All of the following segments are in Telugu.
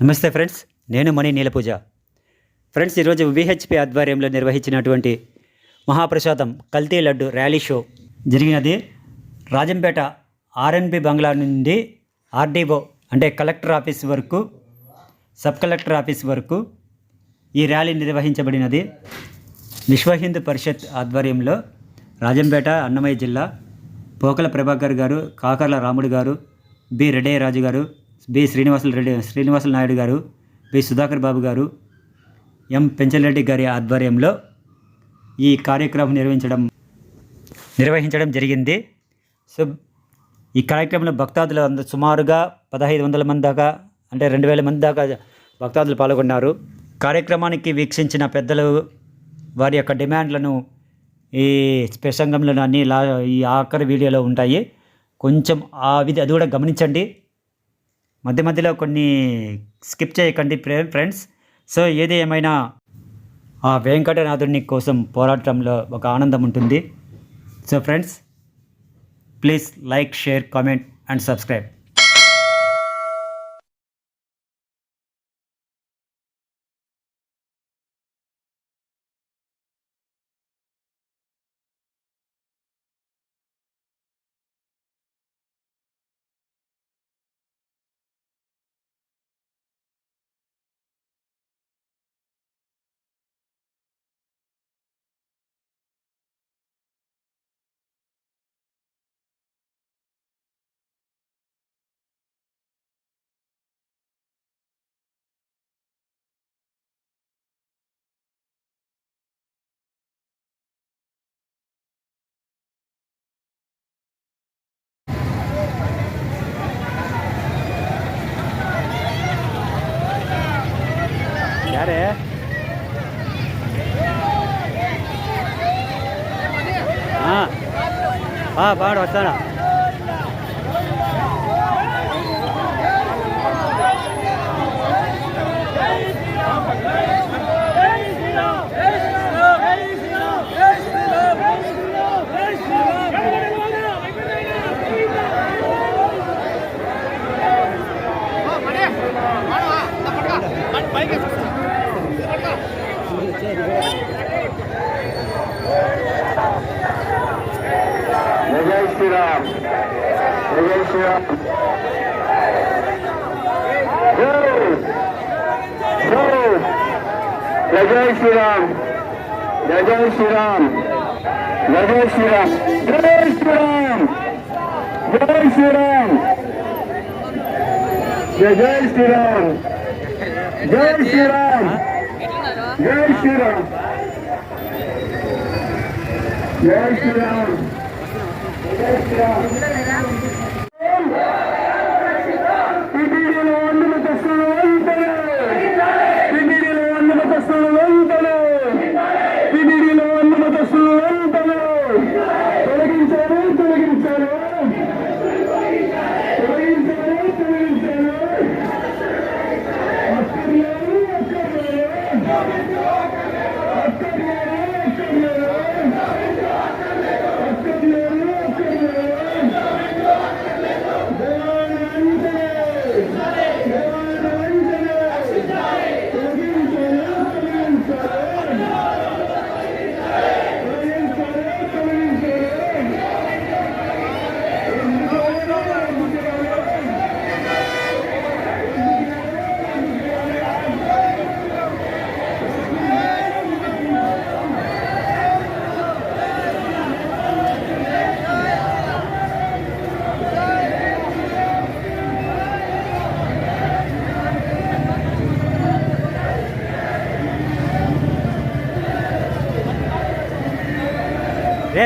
నమస్తే ఫ్రెండ్స్ నేను మణి నీలపూజ. ఫ్రెండ్స్ ఈరోజు విహెచ్పి ఆధ్వర్యంలో నిర్వహించినటువంటి మహాప్రసాదం కల్తీ లడ్డు ర్యాలీ షో జరిగినది. రాజంపేట ఆర్ఎన్బి బంగ్లా నుండి ఆర్డీఓ అంటే కలెక్టర్ ఆఫీస్ వరకు సబ్ కలెక్టర్ ఆఫీస్ వరకు ఈ ర్యాలీ నిర్వహించబడినది. విశ్వ హిందూ పరిషత్ ఆధ్వర్యంలో రాజంపేట అన్నమయ్య జిల్లా పోకల ప్రభాకర్ గారు కాకర్ల రాముడు గారు బి రెడ్డయ్య రాజు గారు బి. శ్రీనివాసులు రెడ్డి శ్రీనివాసులు నాయుడు గారు బి. సుధాకర్ బాబు గారు ఎం. పెంచలరెడ్డి గారి ఆధ్వర్యంలో ఈ కార్యక్రమం నిర్వహించడం నిర్వహించడం జరిగింది. సో ఈ కార్యక్రమంలో భక్తాదులు అంద సుమారుగా పదహైదు వందల మంది దాకా అంటే రెండు వేల మంది దాకా భక్తాదులు పాల్గొన్నారు. కార్యక్రమానికి వీక్షించిన పెద్దలు వారి యొక్క డిమాండ్లను ఈ ప్రసంగంలో అన్ని లా ఈ ఆఖరి వీడియోలో ఉంటాయి. కొంచెం ఆ విధి అది కూడా గమనించండి. మధ్య మధ్యలో కొన్ని స్కిప్ చేయకండి ఫ్రెండ్స్. సో ఏది ఏమైనా ఆ వెంకటనాథుడిని కోసం పోరాటంలో ఒక ఆనందం ఉంటుంది. So friends please like share comment and subscribe. હા ભાડ વસાણા జయ శ్రీరామ్ జయ శ్రీరామ్ జయ శ్రీరామ్ జయ శ్రీరామ్ జయ శ్రీరామ్ జయ శ్రీరామ్ జయ జయ శ్రీరామ్ జయ శ్రీరామ్ జయ శ్రీరామ్ జయ శ్రీరామ్ జయ శ్రీరామ్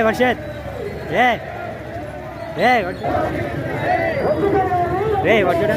రే వర్షత్ రే రే వర్ష రే వర్షుడా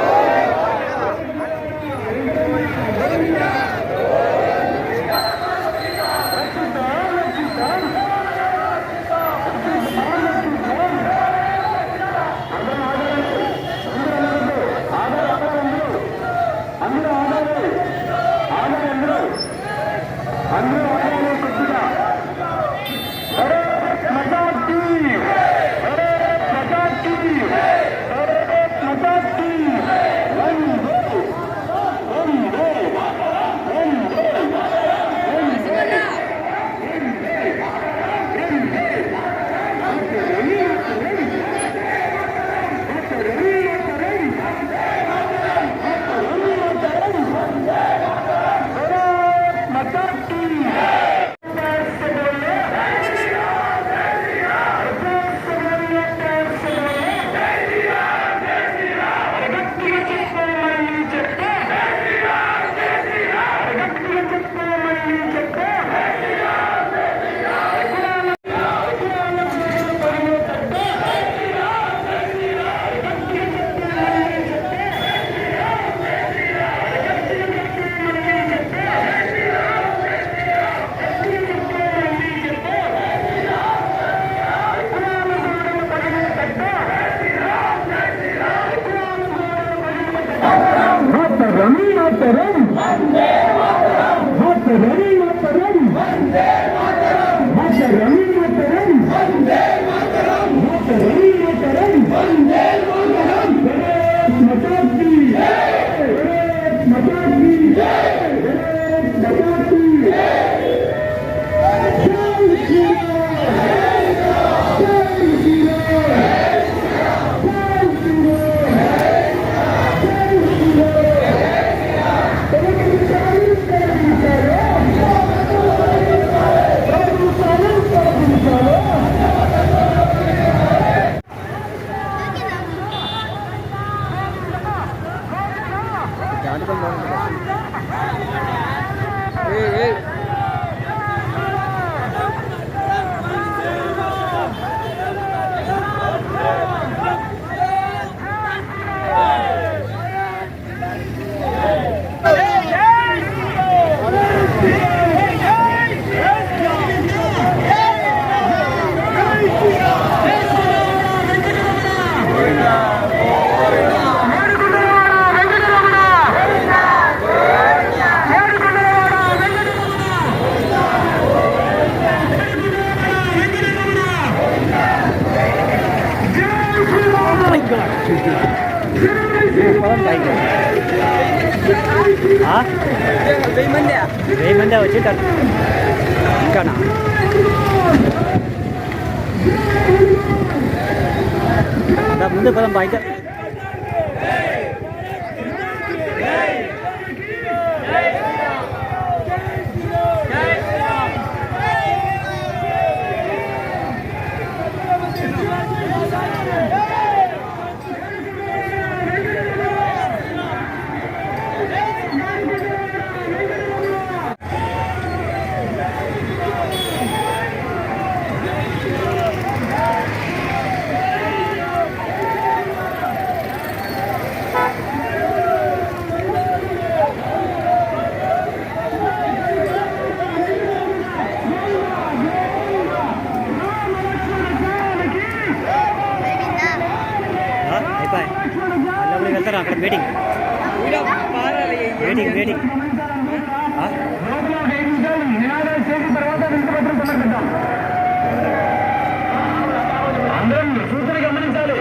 I'm Ano ba lang biker? చేస్తారు అక్కడ మీటింగ్ మీటింగ్ మీటింగ్ సూచన గమనించాలి.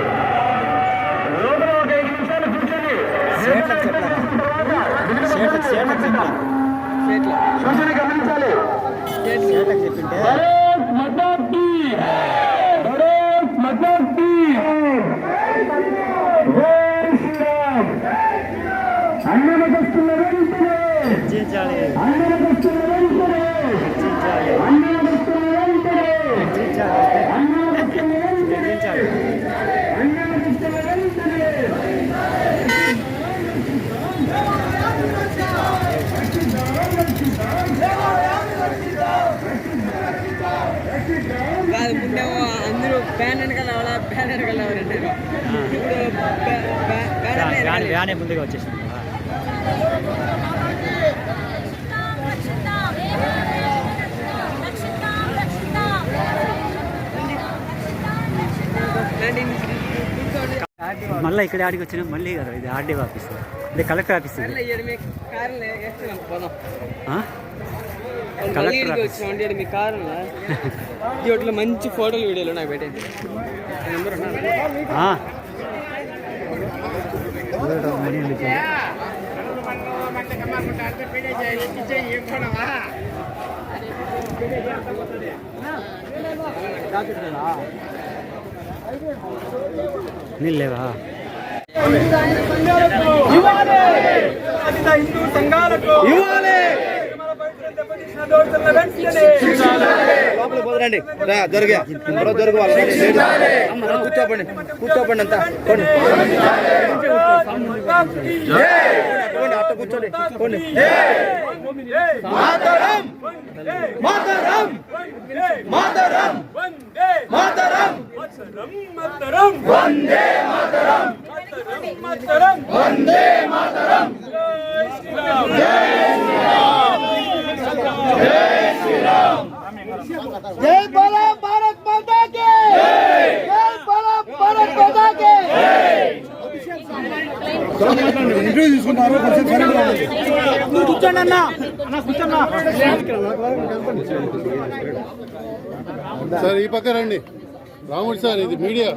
వ్యాన్ వ్యానే ముందుగా వచ్చేసింది మళ్ళీ ఇక్కడ ఆడికి వచ్చినా మళ్ళీ కదా ఇది ఆర్డీ ఆఫీస్. ఇది కలెక్టర్ ఆఫీస్? Collector office. వచ్చిన మీ కారు మంచి ఫోటోలు వీడియోలు నాకు పెట్టండి నెంబర్ ఆ. చూడటం మనీ ఉంది. రా జరిగా ఎవరో జరుగు కూర్చోపండి కూర్చోపండి అంతా పోండి అట్ట కూర్చోండి పోండి మాతరం మాతరం మాతరం మాతరం మాతరం వందే మాతరం మాతరం వందే మాతరం జై జై బోలో భారత్ మాతా కి జై బోలో భారత్ మాతా కి ఇంటర్వ్యూ తీసుకుంటారు కొంచెం సరైన కూర్చోండి అన్న అన్న కూర్చోన్నా సార్ ఈ పక్క రండి రాముడు సార్ ఇది మీడియా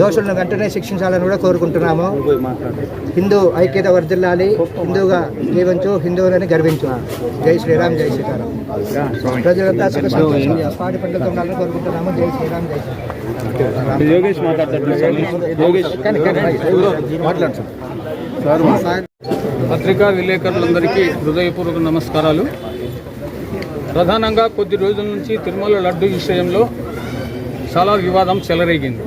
దోషులను వెంటనే శిక్షించాలని కూడా కోరుకుంటున్నాము. హిందూ ఐక్యత వర్ధిల్లాలి హిందూగా జీవించు హిందువులని గర్వించు. జై శ్రీరామ్ జై సీతారాం. ప్రజలంతా సుఖ పాడి పండుగ కోరుకుంటున్నాము. జై శ్రీరామ్ జై యోగేష్ సార్. పత్రికా విలేకరులందరికీ హృదయపూర్వక నమస్కారాలు. ప్రధానంగా కొద్ది రోజుల నుంచి తిరుమల లడ్డు విషయంలో చాలా వివాదం చెలరేగింది.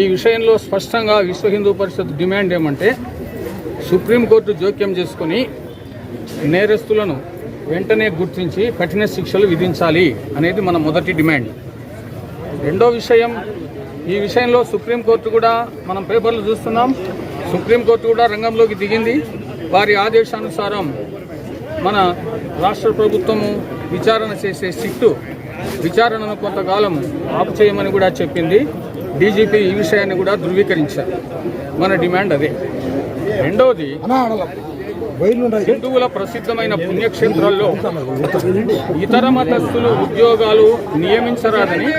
ఈ విషయంలో స్పష్టంగా విశ్వ హిందూ పరిషత్ డిమాండ్ ఏమంటే సుప్రీంకోర్టు జోక్యం చేసుకుని నేరస్తులను వెంటనే గుర్తించి కఠిన శిక్షలు విధించాలి అనేది మన మొదటి డిమాండ్. రెండో విషయం ఈ విషయంలో సుప్రీంకోర్టు కూడా మనం పేపర్లు చూస్తున్నాం. సుప్రీంకోర్టు కూడా రంగంలోకి దిగింది. వారి ఆదేశానుసారం మన రాష్ట్ర ప్రభుత్వము విచారణ చేసే సిట్టు విచారణను కొంతకాలం ఆపు చేయమని కూడా చెప్పింది. డీజీపీ ఈ విషయాన్ని కూడా ధృవీకరించారు. మన డిమాండ్ అదే. రెండవది హిందువుల ప్రసిద్ధమైన పుణ్యక్షేత్రాల్లో ఇతర మతస్థులు ఉద్యోగాలు నియమించరాదని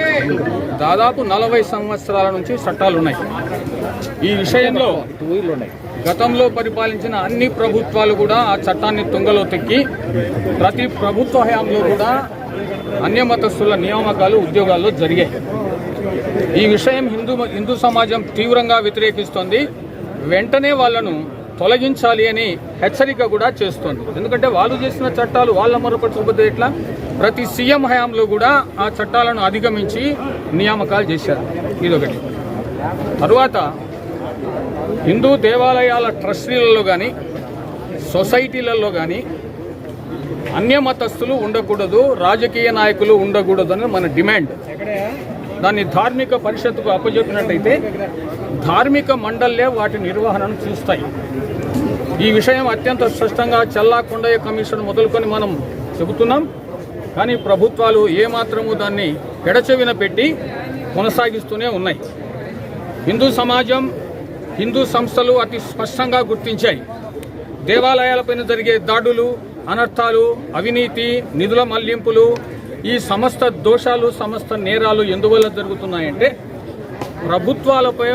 దాదాపు నలభై సంవత్సరాల నుంచి చట్టాలు ఉన్నాయి. ఈ విషయంలో గతంలో పరిపాలించిన అన్ని ప్రభుత్వాలు కూడా ఆ చట్టాన్ని తుంగలో తెక్కి ప్రతి ప్రభుత్వ హయాంలో కూడా అన్య మతస్థుల నియామకాలు ఉద్యోగాల్లో జరిగాయి. ఈ విషయం హిందూ హిందూ సమాజం తీవ్రంగా వ్యతిరేకిస్తోంది. వెంటనే వాళ్ళను తొలగించాలి అని హెచ్చరిక కూడా చేస్తోంది. ఎందుకంటే వాళ్ళు చేసిన చట్టాలు వాళ్ళ మరొకటి ఎట్లా? ప్రతి సీఎం హయాంలో కూడా ఆ చట్టాలను అధిగమించి నియామకాలు చేశారు. ఇదొకటి. తరువాత హిందూ దేవాలయాల ట్రస్టీలలో కానీ సొసైటీలలో కానీ అన్య మతస్థులు ఉండకూడదు రాజకీయ నాయకులు ఉండకూడదు అని మన డిమాండ్. దాన్ని ధార్మిక పరిషత్కు అప్పచెప్పినట్టయితే ధార్మిక మండళ్ళే వాటి నిర్వహణను చూస్తాయి. ఈ విషయం అత్యంత స్పష్టంగా చల్లా కొండయ్య కమిషన్ మొదలుకొని మనం చెబుతున్నాం. కానీ ప్రభుత్వాలు ఏమాత్రము దాన్ని పెడచెవిన పెట్టి కొనసాగిస్తూనే ఉన్నాయి. హిందూ సమాజం హిందూ సంస్థలు అతి స్పష్టంగా గుర్తించాయి. దేవాలయాలపైన జరిగే దాడులు అనర్థాలు అవినీతి నిధుల మళ్ళింపులు ఈ సమస్త దోషాలు సమస్త నేరాలు ఎందువల్ల జరుగుతున్నాయంటే ప్రభుత్వాలపై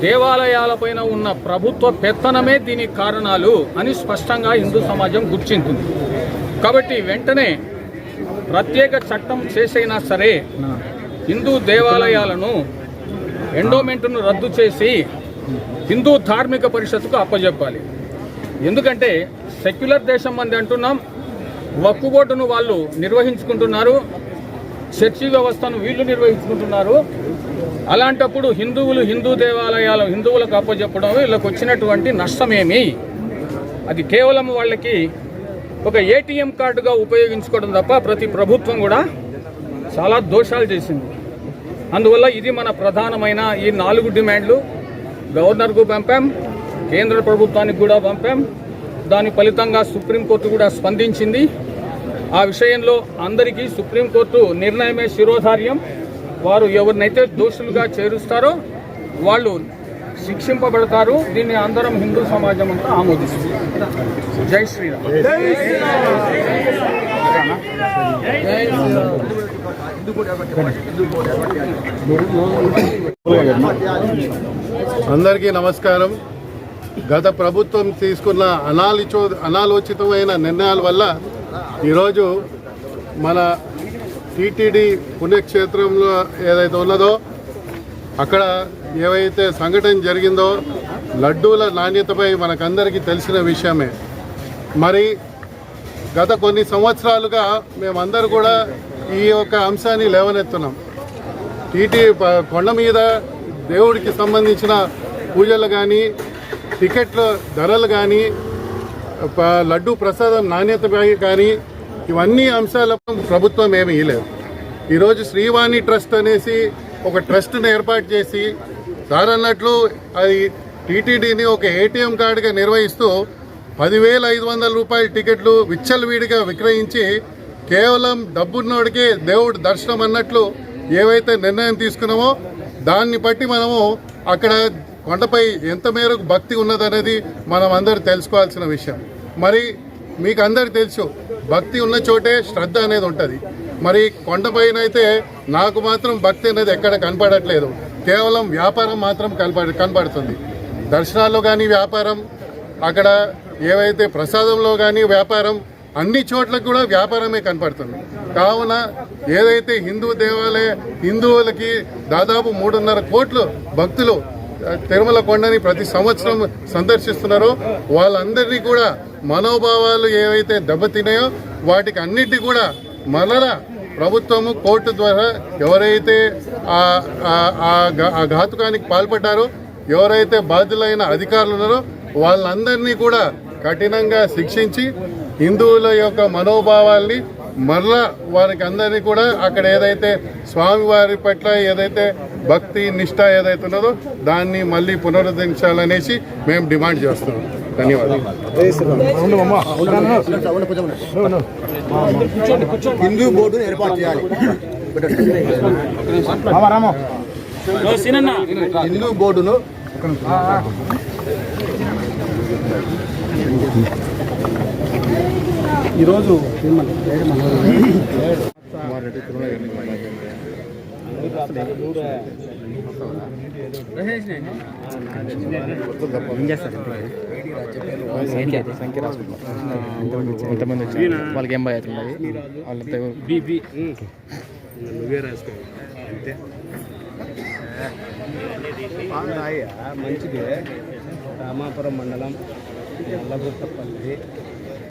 దేవాలయాలపైన ఉన్న ప్రభుత్వ పెత్తనమే దీనికి కారణాలు అని స్పష్టంగా హిందూ సమాజం గుర్చింది కాబట్టి వెంటనే ప్రత్యేక చట్టం చేసైనా సరే హిందూ దేవాలయాలను ఎండోమెంట్ను రద్దు చేసి హిందూ ధార్మిక పరిషత్కు అప్పజెప్పాలి. ఎందుకంటే సెక్యులర్ దేశం మంది అంటున్నాం. వక్కుబోటును వాళ్ళు నిర్వహించుకుంటున్నారు. చర్చి వ్యవస్థను వీళ్ళు నిర్వహించుకుంటున్నారు. అలాంటప్పుడు హిందువులు హిందూ దేవాలయాలు హిందువులకు అప్పచెప్పడం వీళ్ళకి వచ్చినటువంటి నష్టమేమి? అది కేవలం వాళ్ళకి ఒక ఏటీఎం కార్డుగా ఉపయోగించుకోవడం తప్ప ప్రతి ప్రభుత్వం కూడా చాలా దోషాలు చేసింది. అందువల్ల ఇది మన ప్రధానమైన ఈ నాలుగు డిమాండ్లు గవర్నర్కు పంపాం కేంద్ర ప్రభుత్వానికి కూడా పంపాం. దాని ఫలితంగా సుప్రీంకోర్టు కూడా స్పందించింది. ఆ విషయంలో అందరికీ సుప్రీంకోర్టు నిర్ణయమే శిరోధార్యం. వారు ఎవరినైతే దోషులుగా చేరుస్తారో వాళ్ళు శిక్షింపబడతారు. దీన్ని అందరం హిందూ సమాజం అంతా ఆమోదిస్తుంది జై శ్రీరామ్. అందరికీ నమస్కారం. గత ప్రభుత్వం తీసుకున్న అనాలిచో అనాలోచితమైన నిర్ణయాల వల్ల ఈరోజు మన టీటీడీ పుణ్యక్షేత్రంలో ఏదైతే ఉన్నదో అక్కడ ఏవైతే సంఘటన జరిగిందో లడ్డూల నాణ్యతపై మనకందరికీ తెలిసిన విషయమే. మరి గత కొన్ని సంవత్సరాలుగా మేమందరూ కూడా ఈ యొక్క అంశాన్ని లేవనెత్తున్నాం. టీటీ ప- కొండ మీద దేవుడికి సంబంధించిన పూజలు కానీ టికెట్ల ధరలు కానీ లడ్డు ప్రసాదం నాణ్యతపై కానీ ఇవన్నీ అంశాలకు ప్రభుత్వం ఏమీ ఇవ్వలేదు ఈరోజు శ్రీవాణి ట్రస్ట్ అనేసి ఒక ట్రస్ట్ని ఏర్పాటు చేసి సార్ అన్నట్లు అది టీటీడీని ఒక ఏటీఎం కార్డుగా నిర్వహిస్తూ పదివేల ఐదు వందల రూపాయల టికెట్లు విచ్చలవిడిగా విక్రయించి కేవలం డబ్బున్నోడికే దేవుడు దర్శనం అన్నట్లు ఏవైతే నిర్ణయం తీసుకున్నామో దాన్ని బట్టి మనము అక్కడ కొండపై ఎంత మేరకు భక్తి ఉన్నదనేది మనం అందరూ తెలుసుకోవాల్సిన విషయం. మరి మీకు అందరు తెలుసు భక్తి ఉన్న చోటే శ్రద్ధ అనేది ఉంటుంది. మరి కొండపైన అయితే నాకు మాత్రం భక్తి అనేది ఎక్కడ కనపడట్లేదు. కేవలం వ్యాపారం మాత్రం కనపడ కనపడుతుంది. దర్శనాల్లో కానీ వ్యాపారం అక్కడ ఏవైతే ప్రసాదంలో కానీ వ్యాపారం అన్ని చోట్ల కూడా వ్యాపారమే కనపడుతుంది. కావున ఏదైతే హిందూ దేవాలయ హిందువులకి దాదాపు మూడున్నర కోట్లు భక్తులు తిరుమల కొండని ప్రతి సంవత్సరం సందర్శిస్తున్నారో. వాళ్ళందరినీ కూడా మనోభావాలు ఏవైతే దెబ్బతిన్నాయో వాటికి అన్నిటి కూడా మరలా ప్రభుత్వము కోర్టు ద్వారా ఎవరైతే ఆ ఆ- ఘా- ఆ ఘాతుకానికి పాల్పడ్డారో ఎవరైతే బాధ్యులైన అధికారులు ఉన్నారో వాళ్ళందరినీ కూడా కఠినంగా శిక్షించి హిందువుల యొక్క మనోభావాల్ని మరలా వారికి అందరినీ కూడా అక్కడ ఏదైతే స్వామివారి పట్ల ఏదైతే భక్తి నిష్ట ఏదైతే ఉన్నదో దాన్ని మళ్ళీ పునరుద్ధరించాలనేసి మేము డిమాండ్ చేస్తున్నాం. ధన్యవాదాలు. హిందూ బోర్డును ఏర్పాటు చేయాలి. హిందూ బోర్డును ఎంతమంది వాళ్ళకి ఏం బాధ్యత ఉన్నది వాళ్ళతో నువ్వే రామాపురం మండలం నల్లగుట్టపల్లి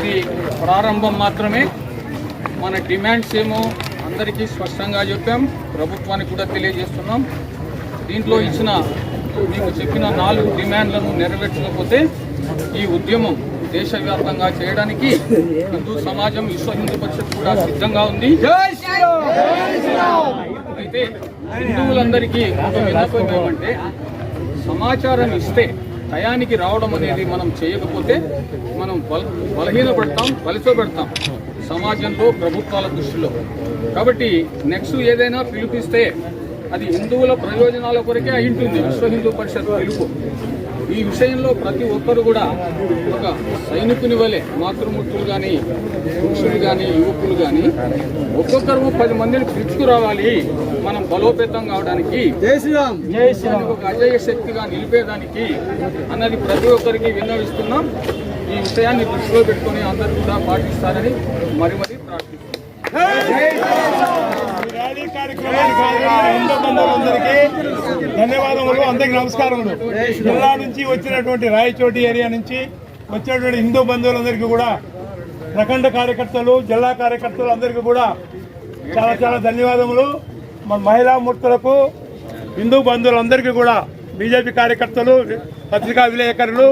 ఇది ప్రారంభం మాత్రమే. మన డిమాండ్స్ ఏమో అందరికీ స్పష్టంగా చెప్పాం. ప్రభుత్వానికి కూడా తెలియజేస్తున్నాం. దీంట్లో ఇచ్చిన మీకు చెప్పిన నాలుగు డిమాండ్లను నెరవేర్చకపోతే ఈ ఉద్యమం దేశవ్యాప్తంగా చేయడానికి హిందూ సమాజం విశ్వ హిందూ పరిషత్ కూడా సిద్ధంగా ఉంది. అయితే హిందువులందరికీ ఒక విన్నపం ఏమంటే సమాచారం ఇస్తే టయానికి రావడం అనేది మనం చేయకపోతే మనం బల బలహీనపడతాం బలిసోపెడతాం సమాజంలో ప్రభుత్వాల దృష్టిలో. కాబట్టి నెక్స్ట్ ఏదైనా పిలిపిస్తే అది హిందువుల ప్రయోజనాల కొరకే అయింటుంది విశ్వ హిందూ పరిషత్ పిలుపు. ఈ విషయంలో ప్రతి ఒక్కరు కూడా ఒక సైనికుని వలె మాతృమూర్తులు కానీ పురుషులు కానీ యువకులు కానీ ఒక్కొక్కరు పది మందిని పిలుచుకురావాలి. మనం బలోపేతం కావడానికి ఒక అజయ శక్తిగా నిలిపేదానికి అన్నది ప్రతి ఒక్కరికి విన్నవిస్తున్నాం. ఈ విషయాన్ని దృష్టిలో పెట్టుకొని అందరూ కూడా పాటిస్తారని మరి మరి ప్రార్థిస్తున్నాం. హిందూ బంధువులందరికీ ధన్యవాదములు అందరికి నమస్కారములు. జిల్లా నుంచి వచ్చినటువంటి రాయచోటి ఏరియా నుంచి వచ్చినటువంటి హిందూ బంధువులందరికీ కూడా ప్రఖండ కార్యకర్తలు జిల్లా కార్యకర్తలు అందరికీ కూడా చాలా చాలా ధన్యవాదములు. మన మహిళా మూర్తులకు హిందూ బంధువులందరికీ కూడా బీజేపీ కార్యకర్తలు పత్రికా విలేకరులు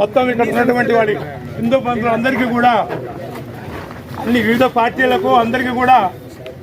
మొత్తం ఇక్కడ ఉన్నటువంటి వాడి హిందూ బంధువులందరికీ కూడా అన్ని వివిధ పార్టీలకు అందరికీ కూడా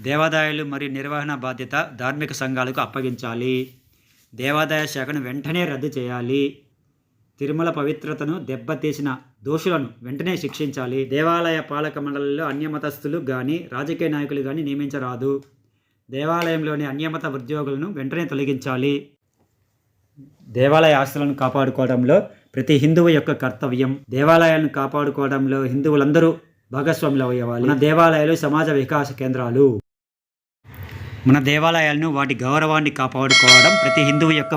దేవాదాయాలు మరియు నిర్వహణ బాధ్యత ధార్మిక సంఘాలకు అప్పగించాలి. దేవాదాయ శాఖను వెంటనే రద్దు చేయాలి. తిరుమల పవిత్రతను దెబ్బతీసిన దోషులను వెంటనే శిక్షించాలి. దేవాలయ పాలక మండలిలో అన్యమతస్థులు కానీ రాజకీయ నాయకులు కానీ నియమించరాదు. దేవాలయంలోని అన్యమత ఉద్యోగులను వెంటనే తొలగించాలి. దేవాలయ ఆస్తులను కాపాడుకోవడంలో ప్రతి హిందువు యొక్క కర్తవ్యం దేవాలయాలను కాపాడుకోవడంలో హిందువులందరూ భాగస్వాములు అవ్వాలి మన దేవాలయాలు సమాజ వికాస కేంద్రాలు. మన దేవాలయాలను వాటి గౌరవాన్ని కాపాడుకోవడం ప్రతి హిందువు యొక్క